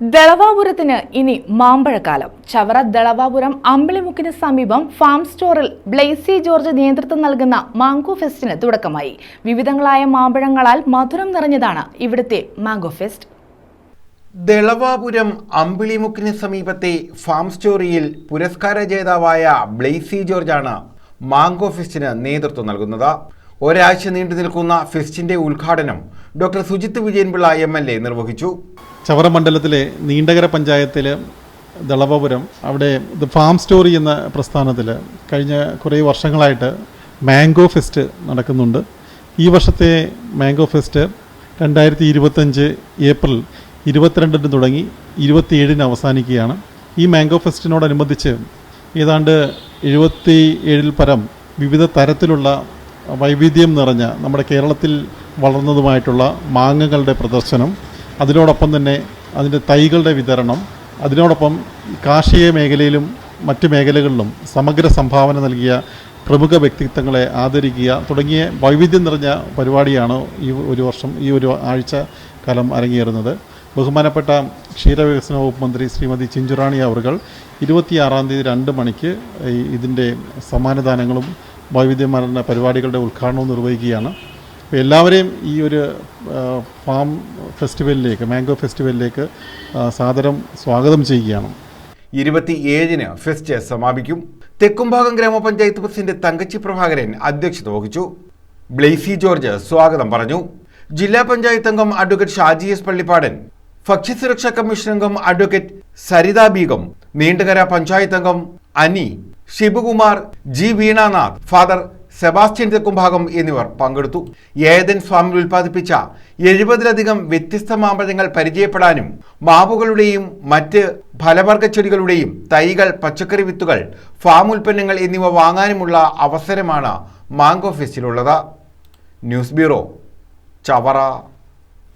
ദളവാപുരത്തിന് ഇനി മാമ്പഴക്കാലം. ചവറ ദളവാപുരം അമ്പിളിമുക്കിന് സമീപം ഫാം സ്റ്റോറിൽ ബ്ലേസി ജോർജ് നേതൃത്വം നൽകുന്ന മാംഗോ ഫെസ്റ്റിന് തുടക്കമായി. വിവിധങ്ങളായ മാമ്പഴങ്ങളാൽ മധുരം നിറഞ്ഞതാണ് ഇവിടുത്തെ മാംഗോ ഫെസ്റ്റ്. ദളവാപുരം അമ്പിളിമുക്കിന് സമീപത്തെ ഫാം സ്റ്റോറിയിൽ പുരസ്കാര ജേതാവായ ബ്ലെയ്സി ജോർജാണ് മാംഗോ ഫെസ്റ്റിന് നേതൃത്വം നൽകുന്നത്. ഒരാഴ്ച നീണ്ടു നിൽക്കുന്ന ഫെസ്റ്റിന്റെ ഉദ്ഘാടനം doctor Sujith Vijayanpillai M L A നിർവഹിച്ചു. ചവറ മണ്ഡലത്തിലെ നീണ്ടകര പഞ്ചായത്തിലെ ദളവപുരം അവിടെ ദ ഫാം സ്റ്റോറി എന്ന പ്രസ്ഥാനത്തിൽ കഴിഞ്ഞ കുറേ വർഷങ്ങളായിട്ട് മാംഗോ ഫെസ്റ്റ് നടക്കുന്നുണ്ട്. ഈ വർഷത്തെ മാംഗോ ഫെസ്റ്റ് രണ്ടായിരത്തി ഇരുപത്തഞ്ച് ഏപ്രിൽ ഇരുപത്തിരണ്ടിന് തുടങ്ങി ഇരുപത്തിയേഴിന് അവസാനിക്കുകയാണ്. ഈ മാംഗോ ഫെസ്റ്റിനോടനുബന്ധിച്ച് ഏതാണ്ട് എഴുപത്തി ഏഴിൽ പരം വിവിധ തരത്തിലുള്ള വൈവിധ്യം നിറഞ്ഞ നമ്മുടെ കേരളത്തിൽ വളർന്നതുമായിട്ടുള്ള മാങ്ങകളുടെ പ്രദർശനം അതിനോടൊപ്പം തന്നെ അതിന്റെ തൈകളുടെ വിതരണം അതിനോടൊപ്പം കാർഷിക മേഖലയിലും മറ്റ് മേഖലകളിലും സമഗ്ര സംഭാവന നൽകിയ പ്രമുഖ വ്യക്തിത്വങ്ങളെ ആദരിക്കുക തുടങ്ങിയ വൈവിധ്യം നിറഞ്ഞ പരിപാടിയാണ് ഈ ഒരു വർഷം ഈ ഒരു ആഴ്ച കാലം അരങ്ങേറുന്നത്. ബഹുമാനപ്പെട്ട ക്ഷീരവികസന വകുപ്പ് മന്ത്രി ശ്രീമതി ചിഞ്ചുറാണി അവർ ഇരുപത്തിയാറാം തീയതി രണ്ട് മണിക്ക് ഇതിന്റെ സമ്മാനദാനങ്ങളും വൈവിധ്യമാർന്ന പരിപാടികളുടെ ഉദ്ഘാടനവും നിർവഹിക്കുകയാണ്. അപ്പോൾ എല്ലാവരെയും ഈ ഒരു ഫാം ഫെസ്റ്റിവലിലേക്ക് മാംഗോ ഫെസ്റ്റിവലിലേക്ക് സാദരം സ്വാഗതം ചെയ്യുകയാണ്. ഇരുപത്തിയേഴിന് ഫെസ്റ്റ് സമാപിക്കും. തെക്കുംഭാഗം ഗ്രാമപഞ്ചായത്ത് പ്രസിഡന്റ് തങ്കച്ചി പ്രഭാകരൻ അധ്യക്ഷത വഹിച്ചു. ബ്ലെയ്സി ജോർജ് സ്വാഗതം പറഞ്ഞു. ജില്ലാ പഞ്ചായത്ത് അംഗം അഡ്വക്കേറ്റ് ഷാജി എസ് പള്ളിപ്പാടൻ ഭക്ഷ്യസുരക്ഷാ കമ്മീഷൻ അംഗം അഡ്വക്കേറ്റ് സരിത ബീഗം നീണ്ടകര പഞ്ചായത്ത് അംഗം Ani Sivakumar G Veenanath father Sebastian Thekkumbhagam എന്നിവർ പങ്കെടുത്തു. ഏതൻ ഫാമിൽ ഉൽപ്പാദിപ്പിച്ച എഴുപതിലധികം വ്യത്യസ്ത മാമ്പഴങ്ങൾ പരിചയപ്പെടാനും മാവുകളുടെയും മറ്റ് ഫലവർഗ ചെടികളുടെയും തൈകൾ പച്ചക്കറി വിത്തുകൾ ഫാം ഉൽപ്പന്നങ്ങൾ എന്നിവ വാങ്ങാനുമുള്ള അവസരമാണ് മാംഗോ ഫെസ്റ്റിലുള്ളത്. News bureau Chavara.